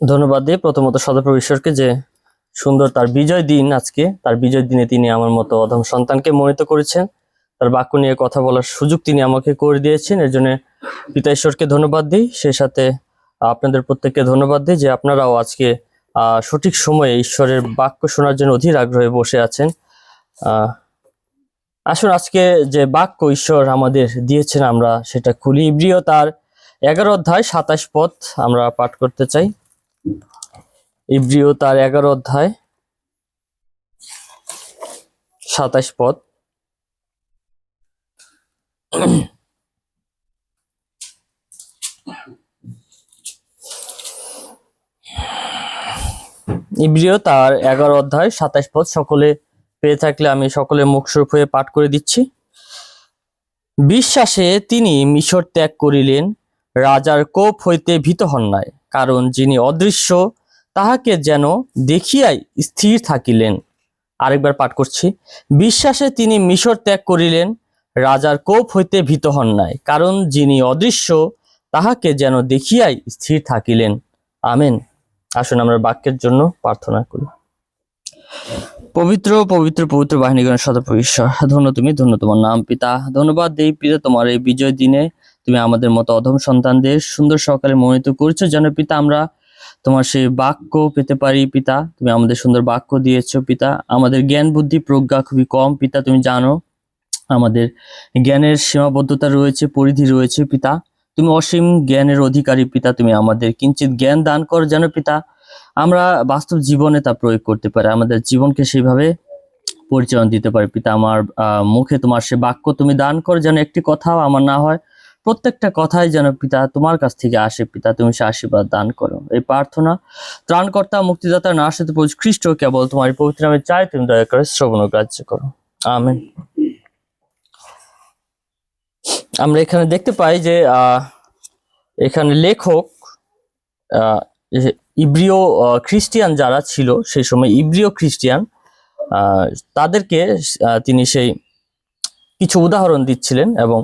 ধন্যবাদ দিই প্রথমত সদাপ্রভু ঈশ্বরকে যে সুন্দর তার বিজয় দিন আজকে, তার বিজয় দিনে তিনি আমার মতো অধম সন্তানকে মনোনীত করেছেন। তার বাক্য নিয়ে কথা বলার সুযোগ তিনি আমাকে করে দিয়েছেন। এর জন্য পিতা ঈশ্বরকে ধন্যবাদ দিই। সেই সাথে আপনাদের প্রত্যেককে ধন্যবাদ দিই যে আপনারাও আজকে সঠিক সময়ে ঈশ্বরের বাক্য শোনার জন্য অধীর আগ্রহে বসে আছেন। আসুন আজকে যে বাক্য ঈশ্বর আমাদের দিয়েছেন আমরা সেটা খুলি। ইব্রিয় তার এগারো অধ্যায় সাতাশ পথ আমরা পাঠ করতে চাই। ইব্রিয় তার এগারো অধ্যায়, সাতাশ পদ। ইব্রিয় তার এগারো অধ্যায়, সাতাশ পদ, সকলে পেয়ে থাকলে আমি সকলের মুখস্বরূপ হয়ে পাঠ করে দিচ্ছি। বিশ্বাসে তিনি মিশর ত্যাগ করিলেন, রাজার কোপ হইতে ভীত হন নাই। কারণ যিনি অদৃশ্য, তাহাকে যেন দেখিয়াই স্থির থাকিলেন। আরেকবার পাঠ করছি। বিশ্বাসে তিনি মিশর ত্যাগ করিলেন, রাজার কোপ হইতে ভীত হন নাই, কারণ যিনি অদৃশ্য, তাহাকে যেন দেখিয়াই স্থির থাকিলেন। আমেন। আসুন আমরা বাক্যের জন্য প্রার্থনা করি। পবিত্র পবিত্র পবিত্র বাহিনীগণের সদপ্রভু ঈশ্বর ধন্য তুমি, ধন্য তোমার নাম পিতা। ধন্যবাদ দেই পিতা তোমার এই বিজয় দিনে। তুমি আমাদের মতো অধম সন্তানদের সুন্দর সকালে মনোনীত করেছ। যেন পিতা, আমরা তোমার সেই বাক্য পেতে পারি পিতা। তুমি আমাদের সুন্দর বাক্য দিয়েছ পিতা। আমাদের জ্ঞান বুদ্ধি প্রজ্ঞা খুবই কম পিতা, তুমি জানো। আমাদের জ্ঞানের সীমাবদ্ধতা রয়েছে, পরিধি রয়েছে পিতা। তুমি অসীম জ্ঞানের অধিকারী পিতা। তুমি আমাদের কিঞ্চিত জ্ঞান দান করো যেন পিতা। আমরা বাস্তব জীবনে তা প্রয়োগ করতে পারি। আমাদের জীবনকে সেইভাবে পরিচালনা দিতে পারি পিতা। আমার মুখে তোমার সে বাক্য তুমি দান করো যেন একটি কথাও আমার না হয়। প্রত্যেকটা কথাই যেন পিতা তোমার কাছ থেকে আসে, পিতা তুমি সে আশীর্বাদ দান করো। এই প্রার্থনা, ত্রাণকর্তা, মুক্তিদাতা, না আসতে খ্রিস্ট কেবল তোমার পবিত্র নামে চাই, তুমি দয়া করে শ্রবণ গ্রাহ্য করো। আমেন। আমরা এখানে দেখতে পাই যে এখানে লেখক ইব্রিয় খ্রিস্টিয়ান যারা ছিল, সেই সময় ইব্রিয় খ্রিস্টিয়ান তাদেরকে তিনি সেই কিছু উদাহরণ দিচ্ছিলেন এবং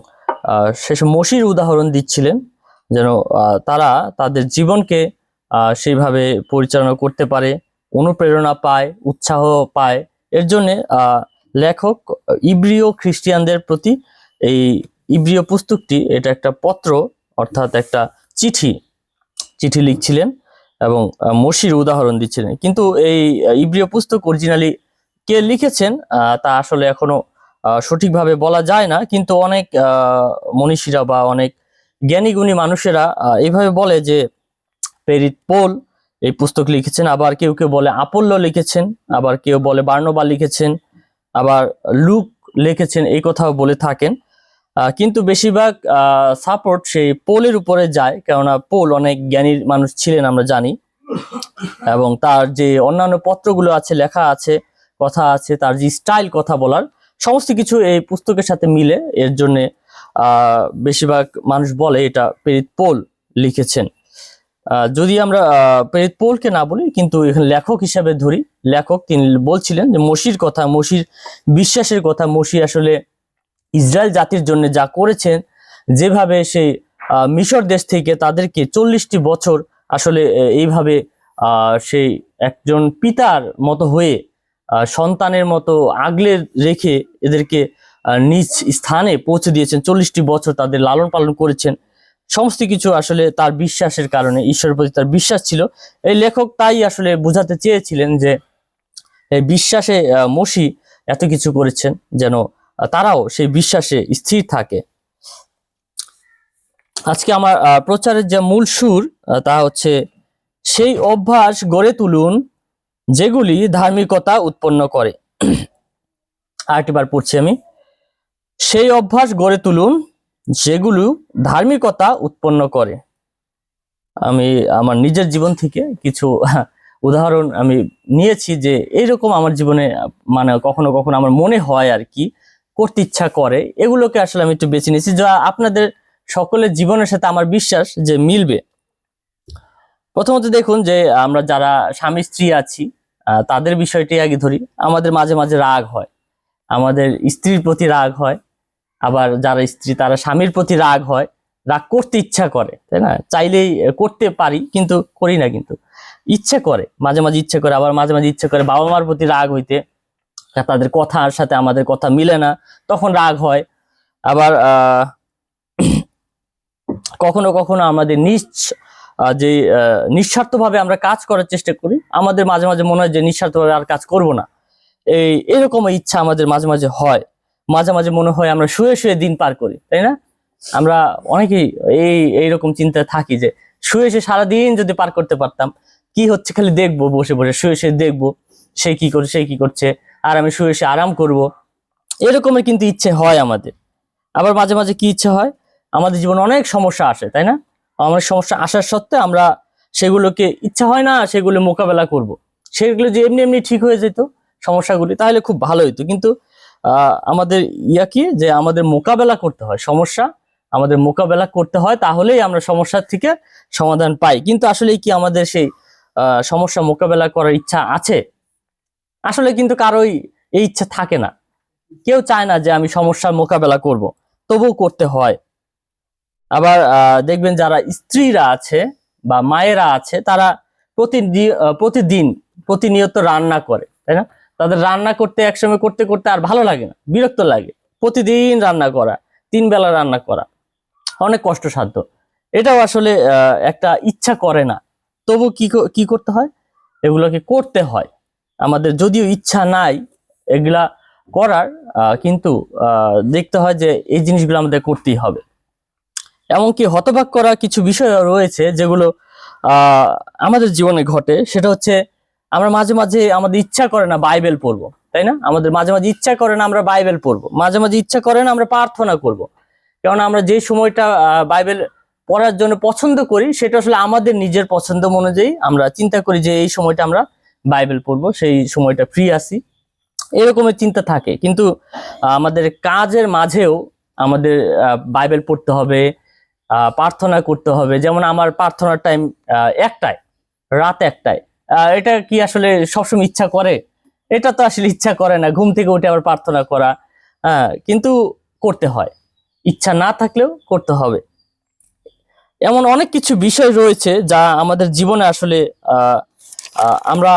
শেষে মসির উদাহরণ দিচ্ছিলেন, যেন তারা তাদের জীবনকে সেইভাবে পরিচালনা করতে পারে, অনুপ্রেরণা পায়, উৎসাহ পায়। এর জন্য লেখক ইব্রিয় খ্রিস্টিয়ানদের প্রতি এই ইব্রিয় পুস্তকটি, এটা একটা পত্র, অর্থাৎ একটা চিঠি চিঠি লিখছিলেন এবং মসির উদাহরণ দিচ্ছিলেন। কিন্তু এই ইব্রিয় পুস্তক অরিজিনালি কে লিখেছেন তা আসলে এখনও সঠিকভাবে বলা যায় না, কিন্তু অনেক মনীষীরা বা অনেক জ্ঞানীগুণী মানুষেরা এইভাবে বলে যে পেরিত পোল এই পুস্তক লিখেছেন, আবার কেউ কেউ বলে আপল্য লিখেছেন, আবার কেউ বলে বার্নবা লিখেছেন, আবার লুক লিখেছেন, এই কথাও বলে থাকেন। কিন্তু বেশিরভাগ সাপোর্ট সেই পোলের উপরে যায়, কেননা পোল অনেক জ্ঞানী মানুষ ছিলেন আমরা জানি। এবং তার যে অন্যান্য পত্রগুলো আছে, লেখা আছে, কথা আছে, তার যে স্টাইল কথা বলার সমস্ত কিছু এই পুস্তকের সাথে মিলে এর জন্য বেশিরভাগ মানুষ বলে এটা পেরিত পোল লিখেছেন। যদি আমরা পেরিত পোলকে না বলি, কিন্তু এখানে লেখক হিসাবে ধরি, লেখক তিনি বলছিলেন যে মসির কথা, মসির বিশ্বাসের কথা, মসি আসলে ইসরায়েল জাতির জন্য যা করেছেন, যেভাবে সেই মিশর দেশ থেকে তাদেরকে চল্লিশটি বছর আসলে এইভাবে সেই একজন পিতার মতো হয়ে সন্তানের মতো আগলে রেখে এদেরকে নিজ স্থানে পৌঁছে দিয়েছেন। চল্লিশটি বছর তাদের লালন পালন করেছেন। সমস্ত কিছু আসলে তার বিশ্বাসের কারণে, ঈশ্বরের প্রতি তার বিশ্বাস ছিল। এই লেখক তাই আসলে বোঝাতে চেয়েছিলেন যে, এই বিশ্বাসে মসি এত কিছু করেছেন যেন তারাও সেই বিশ্বাসে স্থির থাকে। আজকে আমার প্রচারের যে মূল সুর তা হচ্ছে, সেই অভ্যাস গড়ে তুলুন যেগুলি ধার্মিকতা উৎপন্ন করে। আরেকটিবার পড়ছি আমি। সেই অভ্যাস গড়ে তুলুন যেগুলো ধার্মিকতা উৎপন্ন করে। আমি আমার নিজের জীবন থেকে কিছু উদাহরণ আমি নিয়েছি যে এইরকম আমার জীবনে মানে কখনো কখনো আমার মনে হয় আর কি, করতে ইচ্ছা করে। এগুলোকে আসলে আমি একটু বেছে নিয়েছি যা আপনাদের সকলের জীবনের সাথে আমার বিশ্বাস যে মিলবে। প্রথমত দেখুন যে আমরা যারা স্বামী স্ত্রী আছি তাদের বিষয়টি আগে ধরি। আমাদের মাঝে মাঝে রাগ হয়। আমাদের স্ত্রীর প্রতি রাগ হয়। আবার যারা স্ত্রী, তারা স্বামীর প্রতি রাগ হয়। রাগ করতে ইচ্ছা করে, তাই না? চাইলেই করতে পারি, কিন্তু করি না কিন্তু। ইচ্ছে করে, মাঝে মাঝে ইচ্ছে করে, আবার মাঝে মাঝে ইচ্ছে করে বাবা মার প্রতি রাগ হইতে তাদের কথার সাথে আমাদের কথা মিলে না, তখন রাগ হয়। আবার কখনো কখনো আমাদের নিজ যে নিঃস্বার্থভাবে আমরা কাজ করার চেষ্টা করি, আমাদের মাঝে মাঝে মনে হয় যে নিঃস্বার্থভাবে আর কাজ করব না। এই এরকম ইচ্ছা আমাদের মাঝে মাঝে হয়। মাঝে মাঝে মনে হয় আমরা শুয়ে শুয়ে দিন পার করি, তাই না? আমরা অনেকেই এই, এইরকম চিন্তায় থাকি যে, শুয়ে শুয়ে সারাদিন যদি পার করতে পারতাম, কি হচ্ছে খালি দেখব, বসে বসে শুয়ে শুয়ে দেখব, সে কি করে, সে কি করছে, আর আমি শুয়ে শুয়ে আরাম করব। এরকমের কিন্তু ইচ্ছে হয় আমাদের। আবার মাঝে মাঝে কি ইচ্ছে হয়? আমাদের জীবনে অনেক সমস্যা আসে, তাই না? অনেক সমস্যা আসার সত্ত্বে আমরা সেগুলোকে, ইচ্ছা হয় না সেগুলো মোকাবেলা করব। সেগুলো যে এমনি এমনি ঠিক হয়ে যেত, সমস্যাগুলি তাহলে খুব ভালো হতো কিন্তু আমাদের ইয়া কি? যে আমাদের মোকাবেলা করতে হয়, সমস্যা আমাদের মোকাবেলা করতে হয়, তাহলেই আমরা সমস্যার থেকে সমাধান পাই। কিন্তু আসলে কি আমাদের সেই সমস্যা মোকাবেলা করার ইচ্ছা আছে? আসলে কিন্তু কারোই এই ইচ্ছা থাকে না। কেউ চায় না যে আমি সমস্যার মোকাবেলা করব। তবুও করতে হয়। আবার দেখবেন যারা স্ত্রীরা আছে বা মায়েরা আছে, তারা প্রতিদিন প্রতিদিন প্রতিনিয়ত রান্না করে, তাই না? তাদের রান্না করতে, একসময় করতে করতে আর ভালো লাগে না, বিরক্ত লাগে। প্রতিদিন রান্না করা, তিন বেলা রান্না করা, অনেক কষ্টসাধ্য। এটাও আসলে একটা ইচ্ছা করে না। তবু কি ক- কি করতে হয়? এগুলোকে করতে হয়। আমাদের যদিও ইচ্ছা নাই এগুলা করার কিন্তু দেখতে হয় যে এই জিনিসগুলো আমাদের করতেই হবে। এমনকি হতবাক করা কিছু বিষয় রয়েছে যেগুলো আমাদের জীবনে ঘটে। সেটা হচ্ছে, আমরা মাঝে মাঝে আমাদের ইচ্ছা করে না বাইবেল পড়ব, তাই না? আমাদের মাঝে মাঝে ইচ্ছা করে না আমরা বাইবেল পড়ব। মাঝে মাঝে ইচ্ছা করে না আমরা প্রার্থনা করব। কেননা আমরা যে সময়টা বাইবেল পড়ার জন্য পছন্দ করি, সেটা আসলে আমাদের নিজের পছন্দ অনুযায়ী আমরা চিন্তা করি যে এই সময়টা আমরা বাইবেল পড়ব, সেই সময়টা ফ্রি আছি। এরকমের চিন্তা থাকে। কিন্তু আমাদের কাজের মাঝেও আমাদের বাইবেল পড়তে হবে প্রার্থনা করতে হবে। যেমন আমার প্রার্থনার টাইম একটায়, রাত একটায়। এটা কি আসলে সবসময় ইচ্ছা করে? এটা তো আসলে ইচ্ছা করে না, ঘুম থেকে উঠে আবার প্রার্থনা করা। হ্যাঁ কিন্তু করতে হয়। ইচ্ছা না থাকলেও করতে হবে। এমন অনেক কিছু বিষয় রয়েছে যা আমাদের জীবনে আসলে আমরা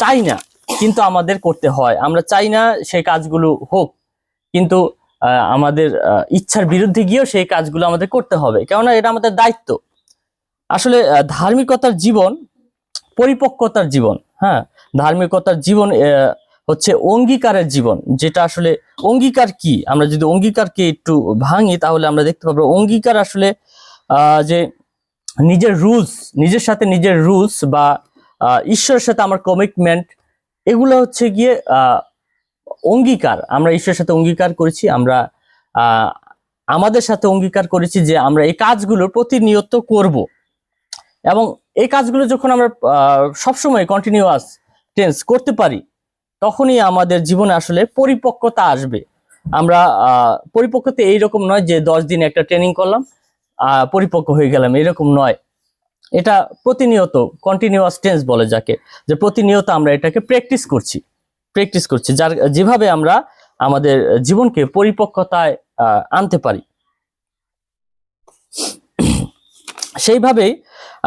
চাই না, কিন্তু আমাদের করতে হয়। আমরা চাই না সেই কাজগুলো হোক, কিন্তু আমাদের ইচ্ছার বিরুদ্ধে গিয়েও সেই কাজগুলো আমাদের করতে হবে। কেননা এটা আমাদের দায়িত্ব। আসলে ধার্মিকতার জীবন পরিপক্কতার জীবন হ্যাঁ? ধার্মিকতার জীবন হচ্ছে অঙ্গীকারের জীবন, যেটা আসলে অঙ্গীকার কি? আমরা যদি অঙ্গীকারকে একটু ভাঙি, তাহলে আমরা দেখতে পাবো অঙ্গীকার আসলে যে নিজের রুলস, নিজের সাথে নিজের রুলস বা ঈশ্বরের সাথে আমার কমিটমেন্ট এগুলো হচ্ছে গিয়ে অঙ্গীকার, আমরা ঈশ্বরের সাথে অঙ্গীকার করেছি, আমরা আমাদের সাথে অঙ্গীকার করেছি যে আমরা এই কাজগুলো প্রতিনিয়ত করব। এবং এই কাজগুলো যখন আমরা সবসময় কন্টিনিউয়াস টেন্স করতে পারি, তখনই আমাদের জীবনে আসলে পরিপক্কতা আসবে। আমরা পরিপক্কতা এইরকম নয় যে দশ দিন একটা ট্রেনিং করলাম পরিপক্ক হয়ে গেলাম, এরকম নয়। এটা প্রতিনিয়ত কন্টিনিউয়াস টেন্স বলে যাকে, যে প্রতিনিয়ত আমরা এটাকে প্র্যাকটিস করছি। প্র্যাকটিস করছি, যার, যেভাবে আমরা আমাদের জীবনকে পরিপক্কতায় আনতে পারি। সেইভাবেই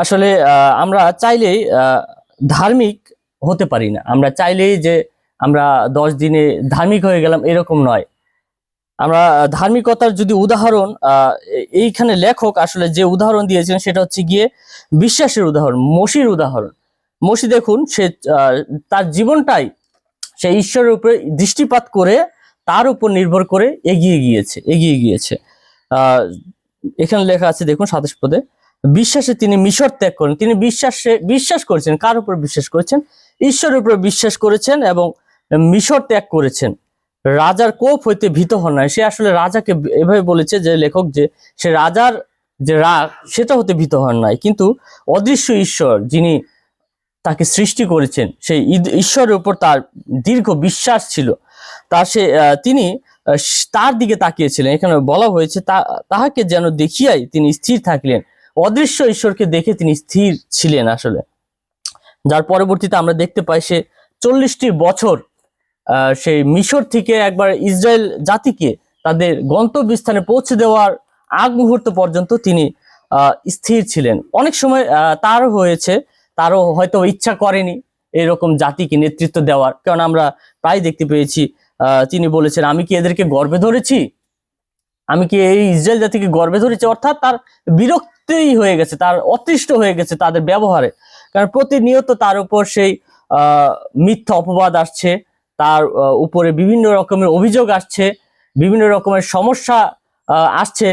আসলে আমরা চাইলেই ধার্মিক হতে পারি না। আমরা চাইলেই যে আমরা দশ দিনে ধার্মিক হয়ে গেলাম, এরকম নয়। আমরা ধার্মিকতার যদি উদাহরণ এইখানে লেখক আসলে যে উদাহরণ দিয়েছেন, সেটা হচ্ছে গিয়ে বিশ্বাসের উদাহরণ, মসির উদাহরণ। মসি দেখুন, সে তার জীবনটাই সে ঈশ্বরের উপরে দৃষ্টিপাত করে তার উপর নির্ভর করে এগিয়ে গিয়েছে এগিয়ে গিয়েছে। এখানে লেখা আছে, দেখুন সাতাশ পদে, বিশ্বাসে তিনি মিশর ত্যাগ করেন। তিনি বিশ্বাসে, বিশ্বাস করেছেন, কার উপর বিশ্বাস করেছেন? ঈশ্বরের উপর বিশ্বাস করেছেন এবং মিশর ত্যাগ করেছেন। রাজার কোপ হইতে ভীত হন নাই সে আসলে রাজাকে এভাবে বলেছে যে লেখক যে, সে রাজার যে রাগ, সেটা হতে ভীত হন নাই। কিন্তু অদৃশ্য ঈশ্বর, যিনি তাকে সৃষ্টি করেছেন। সেই ঈশ্বরের উপর তার দীর্ঘ বিশ্বাস ছিল। তা সে তিনি তার দিকে তাকিয়েছিলেন। এখানে বলা হয়েছে, তা, তাহাকে যেন দেখিয়াই তিনি স্থির থাকলেন। অদৃশ্য ঈশ্বরকে দেখে তিনি স্থির ছিলেন আসলে। যার পরবর্তীতে আমরা দেখতে পাই সে চল্লিশটি বছর সেই মিশর থেকে একবার ইসরায়েল জাতিকে তাদের গন্তব্যস্থানে পৌঁছে দেওয়ার আগ মুহূর্ত পর্যন্ত তিনি স্থির ছিলেন। অনেক সময় তার হয়েছে তারও হয়তো ইচ্ছা করেনি এরকম জাতিকে নেতৃত্ব দেওয়ার। কারণ আমরা প্রায় দেখতে পেয়েছি তিনি বলেছেন, আমি কি এদেরকে গর্বে ধরেছি? আমি কি এই ইসরায়েল জাতিকে গর্বে ধরেছি? অর্থাৎ তার বিরক্তই হয়ে গেছে, তার অতৃষ্ট হয়ে গেছে তাদের ব্যবহারে। কারণ প্রতিনিয়ত তার উপর সেই মিথ্যা অপবাদ আসছে, তার উপরে বিভিন্ন রকমের অভিযোগ আসছে, বিভিন্ন রকমের সমস্যা আসছে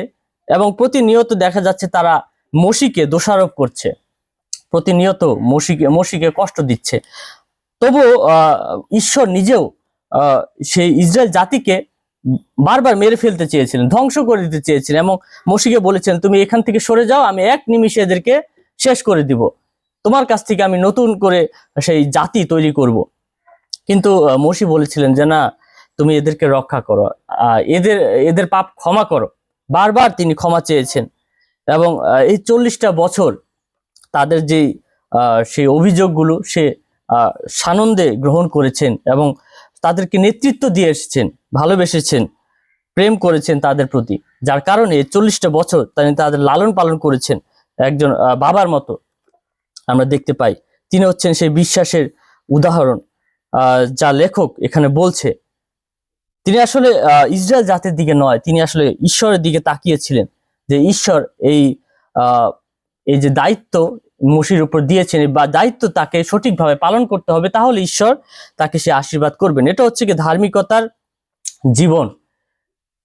এবং প্রতিনিয়ত দেখা যাচ্ছে তারা মসিকে দোষারোপ করছে। প্রতিনিয়ত মসিকে মসিকে কষ্ট দিচ্ছে। তবু ঈশ্বর নিজেও সেই ইসরায়েল জাতিকে বারবার মেরে ফেলতে চেয়েছিলেন, ধ্বংস করে দিতে চেয়েছিলেন এবং মসিকে বলেছেন, তুমি এখান থেকে সরে যাও, আমি এক নিমিষে এদেরকে শেষ করে দিব। তোমার কাছ থেকে আমি নতুন করে সেই জাতি তৈরি করব। কিন্তু মসি বলেছিলেন যে, না, তুমি এদেরকে রক্ষা করো এদের এদের পাপ ক্ষমা করো। বারবার তিনি ক্ষমা চেয়েছেন এবং এই চল্লিশটা বছর তাদের যে আহ, সেই অভিযোগগুলো সে সানন্দে গ্রহণ করেছেন এবং তাদেরকে নেতৃত্ব দিয়ে এসেছেন ভালোবেসেছেন প্রেম করেছেন তাদের প্রতি। যার কারণে চল্লিশটা বছর তিনি তাদের লালন পালন করেছেন একজন বাবার মতো আমরা দেখতে পাই। তিনি হচ্ছেন সেই বিশ্বাসের উদাহরণ যা লেখক এখানে বলছে। তিনি আসলে ইসরায়েল জাতির দিকে নয় তিনি আসলে ঈশ্বরের দিকে তাকিয়েছিলেন যে ঈশ্বর এই এই যে দায়িত্ব মুশির উপর দিয়েছেন বা দায়িত্ব তাকে সঠিকভাবে পালন করতে হবে, তাহলে ঈশ্বর তাকে সে আশীর্বাদ করবেন। এটা হচ্ছে কি ধার্মিকতার জীবন,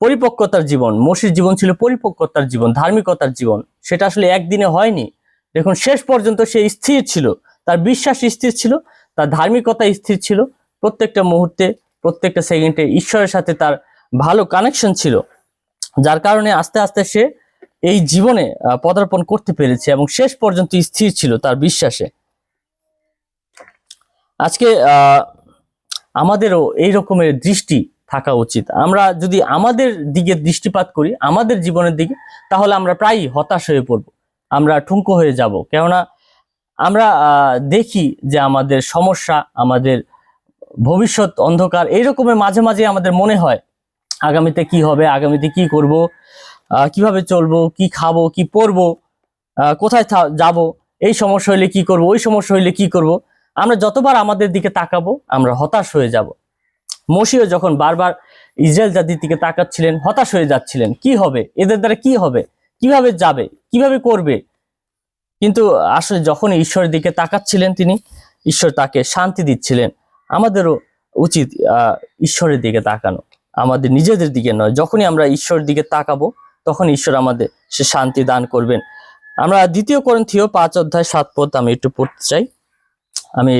পরিপক্কতার জীবন। মসির জীবন ছিল পরিপক্কতার জীবন, ধার্মিকতার জীবন। সেটা আসলে একদিনে হয়নি। দেখুন, শেষ পর্যন্ত সে স্থির ছিল, তার বিশ্বাস স্থির ছিল, তার ধার্মিকতা স্থির ছিল। প্রত্যেকটা মুহূর্তে, প্রত্যেকটা সেকেন্ডে ঈশ্বরের সাথে তার ভালো কানেকশন ছিল। যার কারণে আস্তে আস্তে সে এই জীবনে পদার্পণ করতে পেরেছে এবং শেষ পর্যন্ত স্থির ছিল তার বিশ্বাসে। আজকে আমাদেরও এই রকমের দৃষ্টি থাকা উচিত। আমরা যদি আমাদের দিকে দৃষ্টিপাত করি, আমাদের জীবনের দিকে, তাহলে আমরা প্রায়ই হতাশ হয়ে পড়ব। আমরা ঠুনকো হয়ে যাব। কেননা, আমরা দেখি যে আমাদের সমস্যা, আমাদের ভবিষ্যৎ অন্ধকার, এই রকমের মাঝে মাঝে আমাদের মনে হয়, আগামীতে কি হবে, আগামীতে কি করব কীভাবে চলবো, কি খাব, কি পরবো কোথায় যাব, এই সমস্যা হইলে কি করব, ওই সমস্যা হইলে কি করব, আমরা যতবার আমাদের দিকে তাকাবো, আমরা হতাশ হয়ে যাব। মসিও যখন বারবার ইসরায়েল জাতির দিকে তাকাচ্ছিলেন, হতাশ হয়ে যাচ্ছিলেন, কি হবে, এদের দ্বারা কি হবে, কীভাবে যাবে, কীভাবে করবে? কিন্তু আসলে যখন ঈশ্বরের দিকে তাকাচ্ছিলেন তিনি, ঈশ্বর তাকে শান্তি দিচ্ছিলেন। আমাদেরও উচিত ঈশ্বরের দিকে তাকানো, আমাদের নিজেদের দিকে নয়, যখনই আমরা ঈশ্বরের দিকে তাকাবো তখন ঈশ্বর আমাদের সে শান্তি দান করবেন। আমরা দ্বিতীয় করন্থীয় পাঁচ অধ্যায় সাত পদ আমি একটু পড়তে চাই। আমি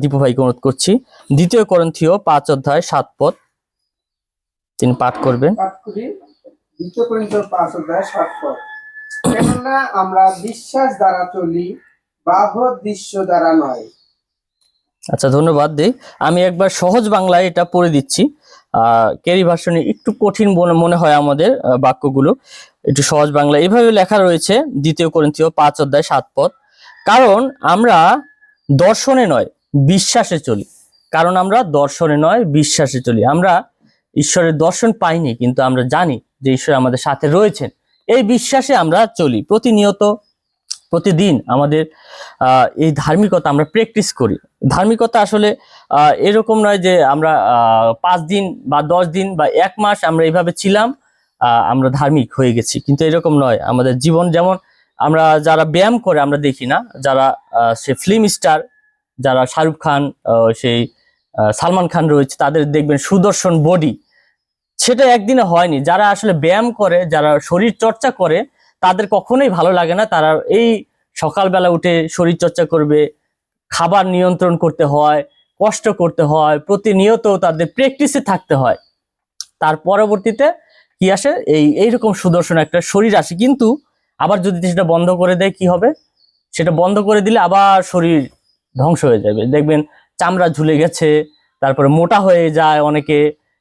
দীপু ভাইকে অনুরোধ করছি। দ্বিতীয় করন্থীয় পাঁচ অধ্যায় সাত পদ তিনি পাঠ করবেন। দ্বিতীয় পর্যন্ত পাঁচ অধ্যায় সাত পদ। কেননা আমরা বিশ্বাস দ্বারা চলি বাহ্য দৃশ্য দ্বারা নয়। আচ্ছা ধন্যবাদ দেই আমি একবার সহজ বাংলায় এটা পড়ে দিচ্ছি। ক্যারি ভার্সনে একটু কঠিন মনে- হয় আমাদের বাক্যগুলো। একটু সহজ বাংলা। এভাবে লেখা রয়েছে দ্বিতীয় করিন্থীয় পাঁচ অধ্যায় সাত পদ। কারণ আমরা দর্শনে নয়, বিশ্বাসে চলি। কারণ আমরা দর্শনে নয়, বিশ্বাসে চলি। আমরা ঈশ্বরের দর্শন পাইনি, কিন্তু আমরা জানি যে ঈশ্বর আমাদের সাথে রয়েছেন। এই বিশ্বাসে আমরা চলি। প্রতিনিয়ত, প্রতিদিন আমাদের এই ধার্মিকতা আমরা প্র্যাকটিস করি। ধার্মিকতা আসলে এরকম নয় যে আমরা পাঁচ দিন বা দশ দিন বা এক মাস আমরা এইভাবে ছিলাম আমরা ধার্মিক হয়ে গেছি। কিন্তু এরকম নয়। আমাদের জীবন যেমন আমরা যারা ব্যায়াম করে আমরা দেখি না, যারা সে ফিল্ম স্টার, যারা শাহরুখ খান সেই সালমান খান রয়েছে, তাদের দেখবেন সুদর্শন বডি। সেটা একদিনে হয়নি। যারা আসলে ব্যায়াম করে, যারা শরীর চর্চা করে, তাদের কখনোই ভালো লাগে না। তারা এই সকালবেলা উঠে শরীর চর্চা করবে, খাবার নিয়ন্ত্রণ করতে হয় কষ্ট করতে হয়, প্রতিনিয়ত তাদের প্র্যাকটিসে থাকতে হয়। তার পরবর্তীতে কি আসে? এই, এইরকম সুদর্শন একটা শরীর আসে। কিন্তু আবার যদি সেটা বন্ধ করে দেয়, কি হবে? সেটা বন্ধ করে দিলে আবার শরীর ধ্বংস হয়ে যাবে। দেখবেন চামড়া ঝুলে গেছে, তারপরে মোটা হয়ে যায় অনেকে।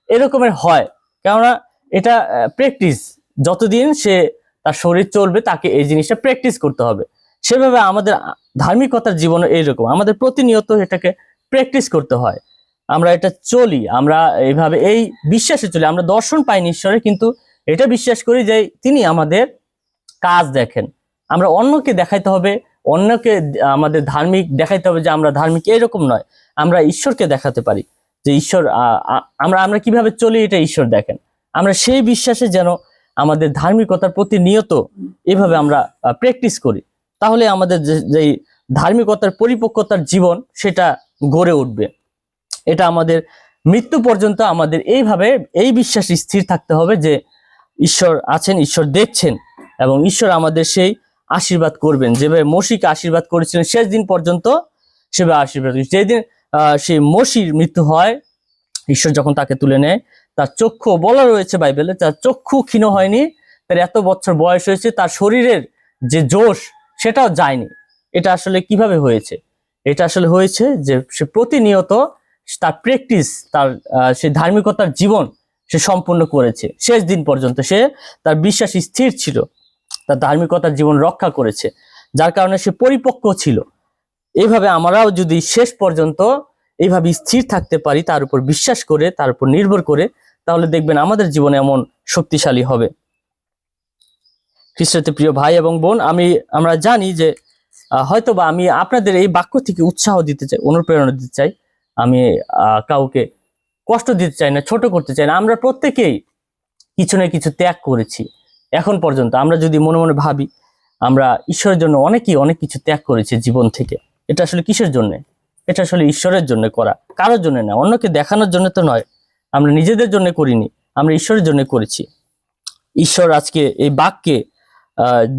এরকমের হয়। কেননা এটা প্র্যাকটিস যতদিন সে তার শরীর চলবে, তাকে এই জিনিসটা প্র্যাকটিস করতে হবে। সেভাবে আমাদের ধার্মিকতার জীবনে এইরকম। আমাদের প্রতিনিয়ত এটাকে প্র্যাকটিস করতে হয়। আমরা এটা চলি, আমরা এইভাবে এই বিশ্বাসে চলি। আমরা দর্শন পাইনি ঈশ্বরের, কিন্তু এটা বিশ্বাস করি যে তিনি আমাদের কাজ দেখেন। আমরা অন্যকে দেখাইতে হবে, অন্যকে আমাদের ধার্মিক দেখাইতে হবে যে আমরা ধার্মিক, এরকম নয়। আমরা ঈশ্বরকে দেখাতে পারি যে ঈশ্বর আমরা আমরা কীভাবে চলি এটা ঈশ্বর দেখেন। আমরা সেই বিশ্বাসে যেন আমাদের ধার্মিকতার প্রতি নিয়ত এভাবে আমরা প্র্যাকটিস করি। তাহলে আমাদের যে ধার্মিকতার পরিপক্কতার জীবন, সেটা গড়ে উঠবে। এটা আমাদের মৃত্যু পর্যন্ত আমাদের এইভাবে, এই বিশ্বাস স্থির থাকতে হবে যে ঈশ্বর আছেন, ঈশ্বর দেখছেন এবং ঈশ্বর আমাদের সেই আশীর্বাদ করবেন। যেভাবে মসিকে আশীর্বাদ করেছিলেন, শেষ দিন পর্যন্ত সেভাবে আশীর্বাদ। যেদিন সেই মসির মৃত্যু হয়, ঈশ্বর যখন তাকে তুলে নেয়, তার চক্ষু বলা রয়েছে বাইবেলে, তার চক্ষু ক্ষীণ হয়নি, তার এত বছর বয়স হয়েছে, তার শরীরের যে জোশ সেটাও যায়নি। এটা আসলে কীভাবে হয়েছে? এটা আসলে হয়েছে যে সে প্রতিনিয়ত তার প্র্যাকটিস তার সে ধার্মিকতার জীবন সে সম্পূর্ণ করেছে। শেষ দিন পর্যন্ত সে তার বিশ্বাস স্থির ছিল, তার ধার্মিকতার জীবন রক্ষা করেছে, যার কারণে সে পরিপক্ক ছিল। এইভাবে আমরাও যদি শেষ পর্যন্ত এইভাবে স্থির থাকতে পারি, তার উপর বিশ্বাস করে, তার উপর নির্ভর করে, তাহলে দেখবেন আমাদের জীবনে এমন শক্তিশালী হবে। খ্রিস্টতে প্রিয় ভাই এবং বোন, আমি, আমরা জানি যে হয়তোবা আমি আপনাদের এই বাক্য থেকে উৎসাহ দিতে চাই, অনুপ্রেরণা দিতে চাই। আমি কাউকে কষ্ট দিতে চাই না, ছোট করতে চাই না। আমরা প্রত্যেকেই কিছু না কিছু ত্যাগ করেছি। এখন পর্যন্ত আমরা যদি মনে মনে ভাবি, আমরা ঈশ্বরের জন্য অনেকেই অনেক কিছু ত্যাগ করেছি জীবন থেকে। এটা আসলে কিসের জন্য? এটা আসলে ঈশ্বরের জন্য করা। কারোর জন্য না। অন্যকে দেখানোর জন্য তো নয়। আমরা নিজেদের জন্য করিনি, আমরা ঈশ্বরের জন্য করেছি। ঈশ্বর আজকে এই বাক্যে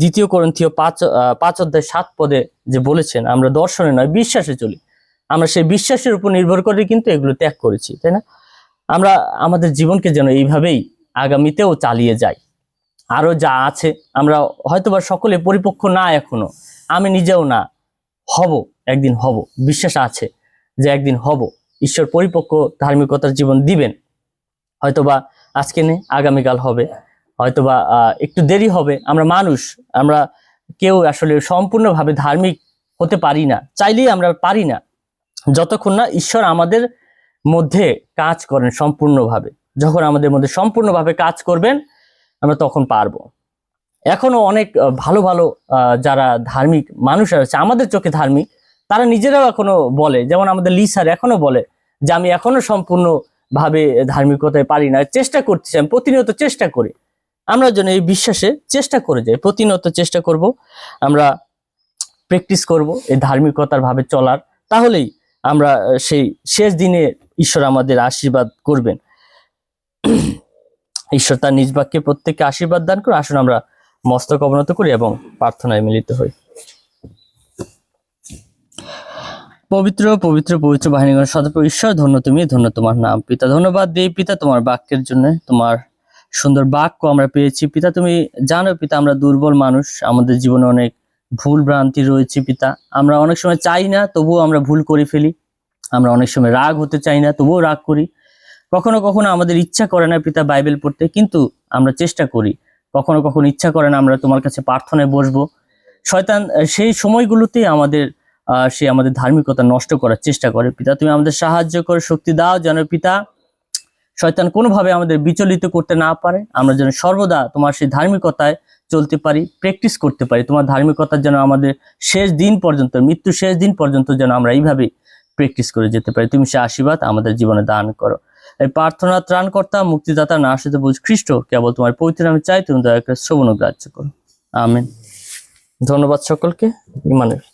দ্বিতীয় করন্থীয় পাঁচ পাঁচ অধ্যায় সাত পদে যে বলেছেন, আমরা দর্শনে নয়, বিশ্বাসে চলি। আমরা সেই বিশ্বাসের উপর নির্ভর করে কিন্তু এগুলো ত্যাগ করেছি, তাই না? আমরা, আমাদের জীবনকে যেন এইভাবেই আগামীতেও চালিয়ে যাই। আরও যা আছে, আমরা হয়তোবা সকলে পরিপক্ক না এখনও, আমি নিজেও না, হব, একদিন হব, বিশ্বাস আছে যে একদিন হব, ঈশ্বর পরিপক্ক ধার্মিকতার জীবন দিবেন। হয়তোবা আজকে নেই আগামীকাল হবে। হয়তোবা একটু দেরি হবে। আমরা মানুষ, আমরা কেউ আসলে সম্পূর্ণভাবে ধার্মিক হতে পারি না, চাইলেই আমরা পারি না। যতক্ষণ না ঈশ্বর আমাদের মধ্যে কাজ করেন সম্পূর্ণভাবে। যখন আমাদের মধ্যে সম্পূর্ণভাবে কাজ করবেন, আমরা তখন পারব। এখনও অনেক ভালো ভালো যারা ধার্মিক মানুষ আছে, আমাদের চোখে ধার্মিক, তারা নিজেরাও এখনও বলে, যেমন আমাদের লিসার এখনও বলে যে, আমি এখনও সম্পূর্ণভাবে ধার্মিকতায় পারি না, চেষ্টা করছি, আমি প্রতিনিয়ত চেষ্টা করি। আমরা যেন এই বিশ্বাসে চেষ্টা করে যাই, প্রতিনিয়ত চেষ্টা করব, আমরা প্র্যাকটিস করব এই ধার্মিকতার ভাবে চলার, তাহলেই আমরা সেই শেষ দিনে ঈশ্বর আমাদের আশীর্বাদ করবেন। ঈশ্বর তার নিজ বাক্যে প্রত্যেককে আশীর্বাদ দান করে আসুন আমরা মস্তক অবনত করি এবং প্রার্থনায় মিলিত হই। পবিত্র পবিত্র পবিত্র বাহিনীগণ সদপ ঈশ্বর, ধন্য তুমি, ধন্য তোমার নাম। পিতা, ধন্যবাদ দেই পিতা, তোমার বাক্যের জন্য তোমার সুন্দর বাক্য আমরা পেয়েছি। পিতা, তুমি জানো পিতা, আমরা দুর্বল মানুষ। আমাদের জীবনে অনেক ভুল ভ্রান্তি রয়েছে পিতা। আমরা অনেক সময় চাই না, তবুও আমরা ভুল করে ফেলি। আমরা অনেক সময় রাগ হতে চাই না, তবুও রাগ করি। কখনো কখনো আমাদের ইচ্ছা করে না পিতা বাইবেল পড়তে, কিন্তু আমরা চেষ্টা করি। কখনো কখনো ইচ্ছা করে না, আমরা তোমার কাছে প্রার্থনায় বসবো। শয়তান, সেই সময়গুলোতেই আমাদের সে আমাদের ধার্মিকতা নষ্ট করার চেষ্টা করে। পিতা, তুমি আমাদের সাহায্য করে, শক্তি দাও। যেন পিতা শয়তান কোনোভাবে আমাদের বিচলিত করতে না পারে। আমরা যেন সর্বদা তোমার সেই ধার্মিকতায় চলতে পারি প্র্যাকটিস করতে পারি। তোমার ধার্মিকতার যেন আমাদের শেষ দিন পর্যন্ত মৃত্যু শেষ দিন পর্যন্ত যেন আমরা এইভাবেই প্র্যাকটিস করে যেতে পারি। তুমি সে আশীর্বাদ আমাদের জীবনে দান করো। এই প্রার্থনা ত্রাণকর্তা, মুক্তিদাতা, না আসতে বুঝ খ্রিস্ট, কেবল তোমার পবিত্র নামে চাই, তুমি দয়া করে শ্রবণ গ্রাহ্য করো। আমেন। ধন্যবাদ সকলকে ইমানের